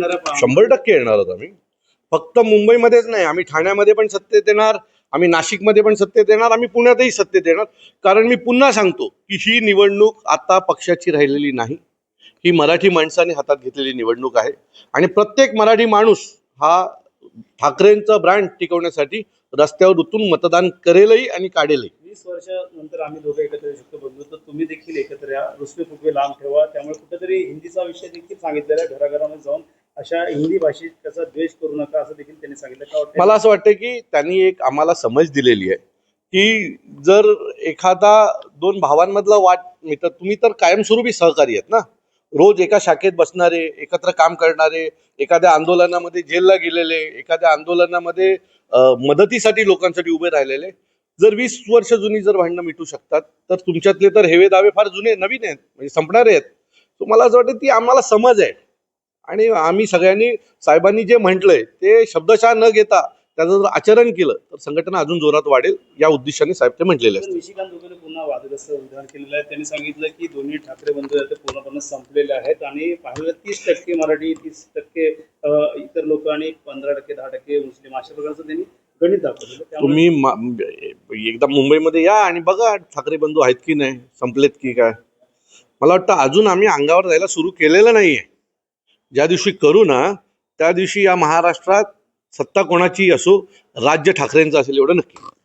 शंभर टक्के येणार आहोत आम्ही. फक्त मुंबईमध्येच नाही आम्ही ठाण्यामध्ये पण सत्तेत येणार आम्ही नाशिकमध्ये पण सत्तेत येणार आम्ही पुण्यातही सत्तेत येणार कारण मी पुन्हा सांगतो की ही निवडणूक आता पक्षाची राहिलेली नाही. ही मराठी माणसाने हातात घेतलेली निवडणूक आहे. आणि प्रत्येक मराठी माणूस हा ठाकरेंचा ब्रँड टिकवण्यासाठी रस्त्यावर उतरून मतदान करेलही आणि काढेलही. वीस वर्षानंतर आम्ही दोघं एकत्र येऊ शकतो बंधू तर तुम्ही देखील एकत्र या. रुसवे फुगवे लांब ठेवा. त्यामुळे कुठेतरी हिंदीचा विषय देखील सांगितलेला आहे. घराघरामध्ये जाऊन अशा हिंदी भाषेत त्याचा द्वेष करू नका असं देखील त्यांनी सांगितलं. मला असं वाटतं की त्यांनी एक आम्हाला समज दिलेली आहे की जर एखादा दोन भावांमधला वाट मित्र तुम्ही तर कायमस्वरूपी सहकारी आहेत ना? रोज एका शाखेत बसणारे एकत्र काम करणारे एखाद्या आंदोलनामध्ये जेलला गेलेले एखाद्या आंदोलनामध्ये मदतीसाठी लोकांसाठी उभे राहिलेले. जर वीस वर्ष जुनी जर भांडणं मिटू शकतात तर तुमच्यातले तर हेवे दावे फार जुने नवीन आहेत म्हणजे संपणारे आहेत. तर मला असं वाटतं ती आम्हाला समज आहे. आणि आम्ही सगळ्यांनी साहेबांनी जे म्हटलंय ते शब्दशः न घेता त्याचं जर आचरण केलं तर संघटना अजून जोरात वाढेल या उद्देशाने साहेब ते म्हटलेले पण निशिकांत दुबेने पुन्हा वादग्रस्त उदाहरण केलेलं आहे. त्यांनी सांगितलं की दोन्ही ठाकरे बंधू आहेत ते पूर्णपणे संपलेले आहेत. आणि पाहिलं तीस टक्के मराठी तीस टक्के इतर लोक आणि पंधरा टक्के दहा टक्के मुस्लिम अशा प्रकारचं त्यांनी गणित तुम्ही एकदा मुंबईमध्ये या आणि बघा ठाकरे बंधू आहेत की नाही संपलेत की काय. मला वाटतं अजून आम्ही अंगावर जायला सुरू केलेलं नाहीये. ज्या दिवशी करू ना त्या दिवशी या महाराष्ट्रात सत्ता कोणाची असो राज्य ठाकरेंचं असेल एवढं नक्की.